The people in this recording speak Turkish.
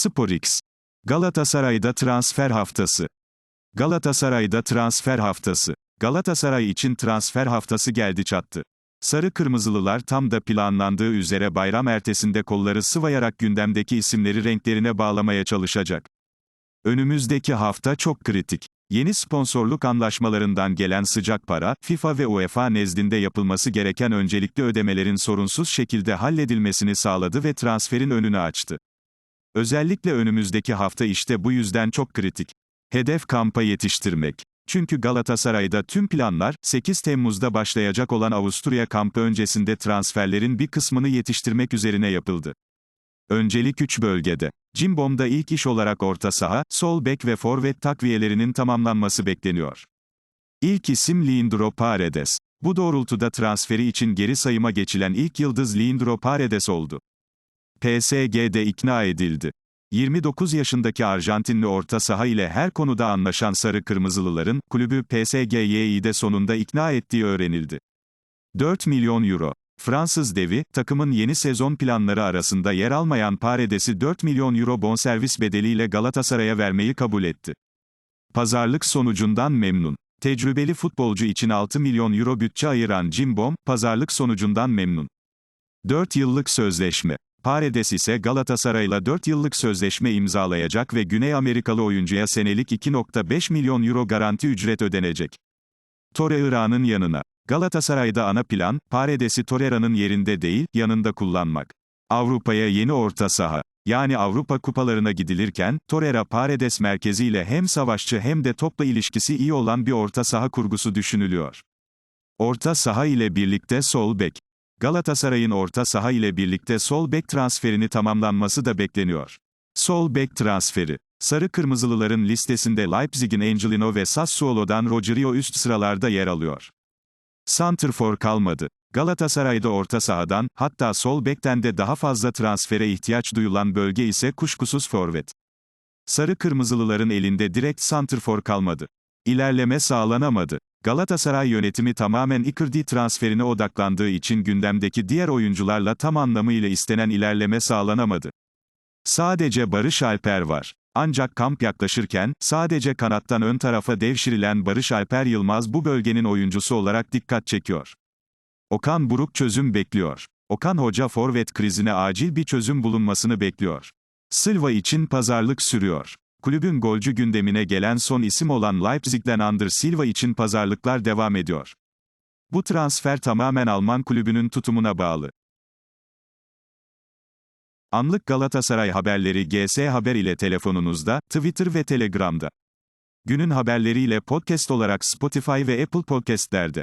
SporX. Galatasaray'da transfer haftası. Galatasaray'da transfer haftası. Galatasaray için transfer haftası geldi çattı. Sarı Kırmızılılar tam da planlandığı üzere bayram ertesinde kolları sıvayarak gündemdeki isimleri renklerine bağlamaya çalışacak. Önümüzdeki hafta çok kritik. Yeni sponsorluk anlaşmalarından gelen sıcak para, FIFA ve UEFA nezdinde yapılması gereken öncelikli ödemelerin sorunsuz şekilde halledilmesini sağladı ve transferin önünü açtı. Özellikle önümüzdeki hafta işte bu yüzden çok kritik. Hedef kampa yetiştirmek. Çünkü Galatasaray'da tüm planlar, 8 Temmuz'da başlayacak olan Avusturya kampı öncesinde transferlerin bir kısmını yetiştirmek üzerine yapıldı. Öncelik 3 bölgede. Cimbom'da ilk iş olarak orta saha, sol bek ve forvet takviyelerinin tamamlanması bekleniyor. İlk isim Leandro Paredes. Bu doğrultuda transferi için geri sayıma geçilen ilk yıldız Leandro Paredes oldu. PSG'de ikna edildi. 29 yaşındaki Arjantinli orta saha ile her konuda anlaşan Sarı Kırmızılıların, kulübü PSG'yi de sonunda ikna ettiği öğrenildi. 4 milyon euro. Fransız devi, takımın yeni sezon planları arasında yer almayan Paredes'i 4 milyon euro bonservis bedeliyle Galatasaray'a vermeyi kabul etti. Pazarlık sonucundan memnun. Tecrübeli futbolcu için 6 milyon euro bütçe ayıran Cimbom, pazarlık sonucundan memnun. 4 yıllık sözleşme. Paredes ise Galatasaray'la 4 yıllık sözleşme imzalayacak ve Güney Amerikalı oyuncuya senelik 2.5 milyon euro garanti ücret ödenecek. Torreira'nın yanına. Galatasaray'da ana plan, Paredes'i Torreira'nın yerinde değil, yanında kullanmak. Avrupa'ya yeni orta saha. Yani Avrupa kupalarına gidilirken, Torreira Paredes merkeziyle hem savaşçı hem de topla ilişkisi iyi olan bir orta saha kurgusu düşünülüyor. Orta saha ile birlikte sol bek. Galatasaray'ın orta saha ile birlikte sol bek transferini tamamlanması da bekleniyor. Sol bek transferi. Sarı Kırmızılıların listesinde Leipzig'in Angelino ve Sassuolo'dan Rogerio üst sıralarda yer alıyor. Santrfor kalmadı. Galatasaray'da orta sahadan, hatta sol bekten de daha fazla transfere ihtiyaç duyulan bölge ise kuşkusuz forvet. Sarı Kırmızılıların elinde direkt santrfor kalmadı. İlerleme sağlanamadı. Galatasaray yönetimi tamamen Icardi transferine odaklandığı için gündemdeki diğer oyuncularla tam anlamıyla istenen ilerleme sağlanamadı. Sadece Barış Alper var. Ancak kamp yaklaşırken, sadece kanattan ön tarafa devşirilen Barış Alper Yılmaz bu bölgenin oyuncusu olarak dikkat çekiyor. Okan Buruk çözüm bekliyor. Okan Hoca forvet krizine acil bir çözüm bulunmasını bekliyor. Silva için pazarlık sürüyor. Kulübün golcü gündemine gelen son isim olan Leipzig'den Ander Silva için pazarlıklar devam ediyor. Bu transfer tamamen Alman kulübünün tutumuna bağlı. Anlık Galatasaray haberleri GS Haber ile telefonunuzda, Twitter ve Telegram'da. Günün haberleriyle podcast olarak Spotify ve Apple Podcast'lerde.